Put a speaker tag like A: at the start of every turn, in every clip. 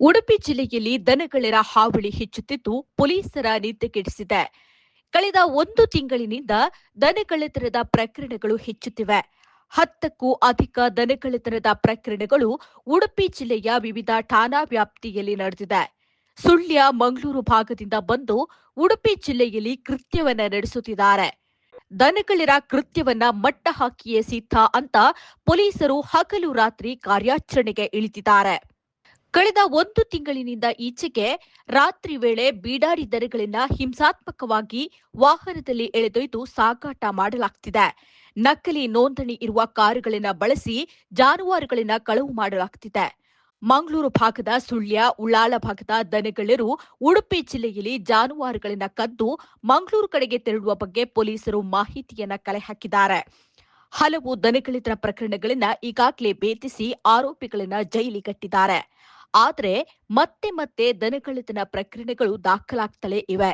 A: ಉಡುಪಿ ಜಿಲ್ಲೆಯಲ್ಲಿ ದನಗಳರ ಹಾವಳಿ ಹೆಚ್ಚುತ್ತಿದ್ದು ಪೊಲೀಸರ ನಿದ್ದೆಗೆಡಿಸಿದೆ ಕಳೆದ ಒಂದು ತಿಂಗಳಿನಿಂದ ದನಗಳೆತನದ ಪ್ರಕರಣಗಳು ಹೆಚ್ಚುತ್ತಿವೆ. ಹತ್ತಕ್ಕೂ ಅಧಿಕ ದನಗಳೆತನದ ಪ್ರಕರಣಗಳು ಉಡುಪಿ ಜಿಲ್ಲೆಯ ವಿವಿಧ ಠಾಣಾ ವ್ಯಾಪ್ತಿಯಲ್ಲಿ ನಡೆದಿದೆ. ಸುಳ್ಯ ಮಂಗಳೂರು ಭಾಗದಿಂದ ಬಂದು ಉಡುಪಿ ಜಿಲ್ಲೆಯಲ್ಲಿ ಕೃತ್ಯವನ್ನ ನಡೆಸುತ್ತಿದ್ದಾರೆ. ದನಗಳಿರ ಕೃತ್ಯವನ್ನ ಮಟ್ಟ ಹಾಕಿಯೇ ಸಿದ್ಧ ಅಂತ ಪೊಲೀಸರು ಹಗಲು ರಾತ್ರಿ ಕಾರ್ಯಾಚರಣೆಗೆ ಇಳಿದಿದ್ದಾರೆ. ಕಳೆದ ಒಂದು ತಿಂಗಳಿನಿಂದ ಈಚೆಗೆ ರಾತ್ರಿ ವೇಳೆ ಬೀಡಾಡಿ ದನಗಳನ್ನ ಹಿಂಸಾತ್ಮಕವಾಗಿ ವಾಹನದಲ್ಲಿ ಎಳೆದೊಯ್ದು ಸಾಗಾಟ ಮಾಡಲಾಗ್ತಿದೆ. ನಕಲಿ ನೋಂದಣಿ ಇರುವ ಕಾರುಗಳನ್ನ ಬಳಸಿ ಜಾನುವಾರುಗಳನ್ನ ಕಳವು ಮಾಡಲಾಗ್ತಿದೆ. ಮಂಗಳೂರು ಭಾಗದ ಸುಳ್ಯ, ಉಳ್ಳಾಲ ಭಾಗದ ದನಗಳರು ಉಡುಪಿ ಜಿಲ್ಲೆಯಲ್ಲಿ ಜಾನುವಾರುಗಳನ್ನ ಕದ್ದು ಮಂಗಳೂರು ಕಡೆಗೆ ತೆರಳುವ ಬಗ್ಗೆ ಪೊಲೀಸರು ಮಾಹಿತಿಯನ್ನ ಕಲೆ ಹಾಕಿದ್ದಾರೆ. ಹಲವು ದನಗಳಿತರ ಪ್ರಕರಣಗಳನ್ನ ಈಗಾಗಲೇ ಭೇದಿಸಿ ಆರೋಪಿಗಳನ್ನ ಜೈಲಿಗಟ್ಟಿದ್ದಾರೆ ಆದರೆ ಮತ್ತೆ ಮತ್ತೆ ದನಗಳ್ಳತನ ಪ್ರಕರಣಗಳು ದಾಖಲಾಗ್ತಲೇ ಇವೆ.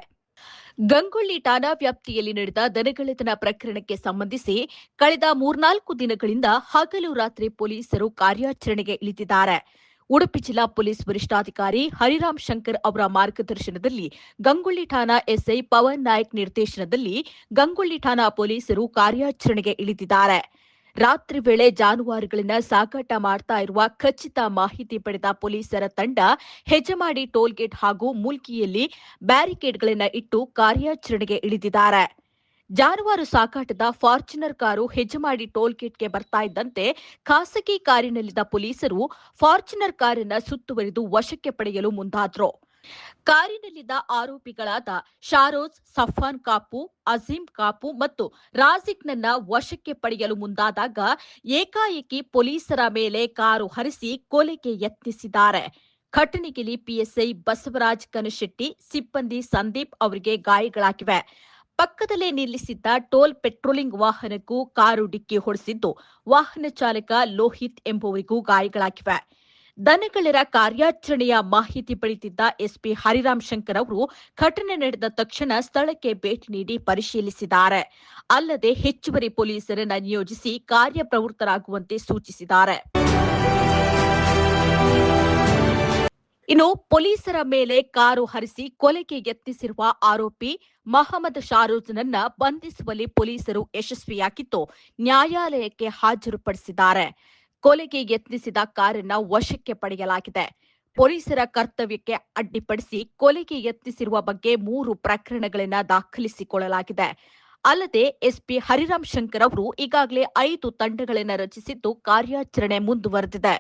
A: ಗಂಗೊಳ್ಳಿ ಠಾಣಾ ವ್ಯಾಪ್ತಿಯಲ್ಲಿ ನಡೆದ ದನಗಳ್ಳತನ ಪ್ರಕರಣಕ್ಕೆ ಸಂಬಂಧಿಸಿ ಕಳೆದ ಮೂರ್ನಾಲ್ಕು ದಿನಗಳಿಂದ ಹಗಲು ರಾತ್ರಿ ಪೊಲೀಸರು ಕಾರ್ಯಾಚರಣೆಗೆ ಇಳಿದಿದ್ದಾರೆ. ಉಡುಪಿ ಜಿಲ್ಲಾ ಪೊಲೀಸ್ ವರಿಷ್ಠಾಧಿಕಾರಿ ಹರಿರಾಮ್ ಶಂಕರ್ ಅವರ ಮಾರ್ಗದರ್ಶನದಲ್ಲಿ ಗಂಗೊಳ್ಳಿ ಠಾಣಾ ಎಸ್ಐ ಪವನ್ ನಾಯಕ್ ನಿರ್ದೇಶನದಲ್ಲಿ ಗಂಗೊಳ್ಳಿ ಠಾಣಾ ಪೊಲೀಸರು ಕಾರ್ಯಾಚರಣೆಗೆ ಇಳಿದಿದ್ದಾರೆ. ರಾತ್ರಿ ವೇಳೆ ಜಾನುವಾರುಗಳನ್ನ ಸಾಗಾಟ ಮಾಡ್ತಾ ಇರುವ ಖಚಿತ ಮಾಹಿತಿ ಪಡೆದ ಪೊಲೀಸರ ತಂಡ ಹೆಜಮಾಡಿ ಟೋಲ್ಗೇಟ್ ಹಾಗೂ ಮುಲ್ಕಿಯಲ್ಲಿ ಬ್ಯಾರಿಕೇಡ್ಗಳನ್ನ ಇಟ್ಟು ಕಾರ್ಯಾಚರಣೆಗೆ ಇಳಿದಿದ್ದಾರೆ. ಜಾನುವಾರು ಸಾಕಾಟದ ಫಾರ್ಚುನರ್ ಕಾರು ಹೆಜಮಾಡಿ ಟೋಲ್ಗೇಟ್ಗೆ ಬರ್ತಾ ಇದ್ದಂತೆ ಖಾಸಗಿ ಕಾರಿನಲ್ಲಿದ್ದ ಪೊಲೀಸರು ಫಾರ್ಚುನರ್ ಕಾರನ್ನ ಸುತ್ತುವರಿದು ವಶಕ್ಕೆ ಪಡೆಯಲು ಮುಂದಾದ್ರು. ಕಾರಿನಲ್ಲಿದ್ದ ಆರೋಪಿಗಳಾದ ಶಾರೋಜ್ ಸಫಾನ್ ಕಾಪು ಅಜೀಂ ಕಾಪು ಮತ್ತು ರಾಜಿಕ್ನನ್ನ ವಶಕ್ಕೆ ಪಡೆಯಲು ಮುಂದಾದಾಗ ಏಕಾಏಕಿ ಪೊಲೀಸರ ಮೇಲೆ ಕಾರು ಹರಿಸಿ ಕೊಲೆಗೆ ಯತ್ನಿಸಿದ್ದಾರೆ. ಘಟನೆಯಲ್ಲಿ ಪಿಎಸ್ಐ ಬಸವರಾಜ್ ಕನಶೆಟ್ಟಿ, ಸಿಬ್ಬಂದಿ ಸಂದೀಪ್ ಅವರಿಗೆ ಗಾಯಗಳಾಗಿವೆ. ಪಕ್ಕದಲ್ಲೇ ನಿಲ್ಲಿಸಿದ್ದ ಟೋಲ್ ಪೆಟ್ರೋಲಿಂಗ್ ವಾಹನಕ್ಕೂ ಕಾರು ಡಿಕ್ಕಿ ಹೊಡೆಸಿದ್ದು ವಾಹನ ಚಾಲಕ ಲೋಹಿತ್ ಎಂಬುವರಿಗೂ ಗಾಯಗಳಾಗಿವೆ. ದನಗಳರ ಕಾರ್ಯಾಚರಣೆಯ ಮಾಹಿತಿ ಪಡೆದಿದ್ದ ಎಸ್ಪಿ ಹರಿರಾಮ್ ಶಂಕರ್ ಅವರು ಘಟನೆ ನಡೆದ ತಕ್ಷಣ ಸ್ಥಳಕ್ಕೆ ಭೇಟಿ ನೀಡಿ ಪರಿಶೀಲಿಸಿದ್ದಾರೆ. ಅಲ್ಲದೆ ಹೆಚ್ಚುವರಿ ಪೊಲೀಸರನ್ನು ನಿಯೋಜಿಸಿ ಕಾರ್ಯಪ್ರವೃತ್ತರಾಗುವಂತೆ ಸೂಚಿಸಿದ್ದಾರೆ. ಇನ್ನು ಪೊಲೀಸರ ಮೇಲೆ ಕಾರು ಹರಿಸಿ ಕೊಲೆಗೆ ಯತ್ನಿಸಿರುವ ಆರೋಪಿ ಮಹಮ್ಮದ್ ಶಾರೂಜ್ನನ್ನ ಬಂಧಿಸುವಲ್ಲಿ ಪೊಲೀಸರು ಯಶಸ್ವಿಯಾಗಿದ್ದು ನ್ಯಾಯಾಲಯಕ್ಕೆ ಹಾಜರುಪಡಿಸಿದ್ದಾರೆ. ಕೊಲೆಗೆ ಯತ್ನಿಸಿದ ಕಾರನ್ನ ವಶಕ್ಕೆ ಪಡೆಯಲಾಗಿದೆ. ಪೊಲೀಸರ ಕರ್ತವ್ಯಕ್ಕೆ ಅಡ್ಡಿಪಡಿಸಿ ಕೊಲೆಗೆ ಯತ್ನಿಸಿರುವ ಬಗ್ಗೆ ಮೂರು ಪ್ರಕರಣಗಳನ್ನು ದಾಖಲಿಸಿಕೊಳ್ಳಲಾಗಿದೆ. ಅಲ್ಲದೆ ಎಸ್ಪಿ ಹರಿರಾಮ್ ಶಂಕರ್ ಅವರು ಈಗಾಗಲೇ ಐದು ತಂಡಗಳನ್ನು ರಚಿಸಿದ್ದು ಕಾರ್ಯಾಚರಣೆ ಮುಂದುವರೆದಿದೆ.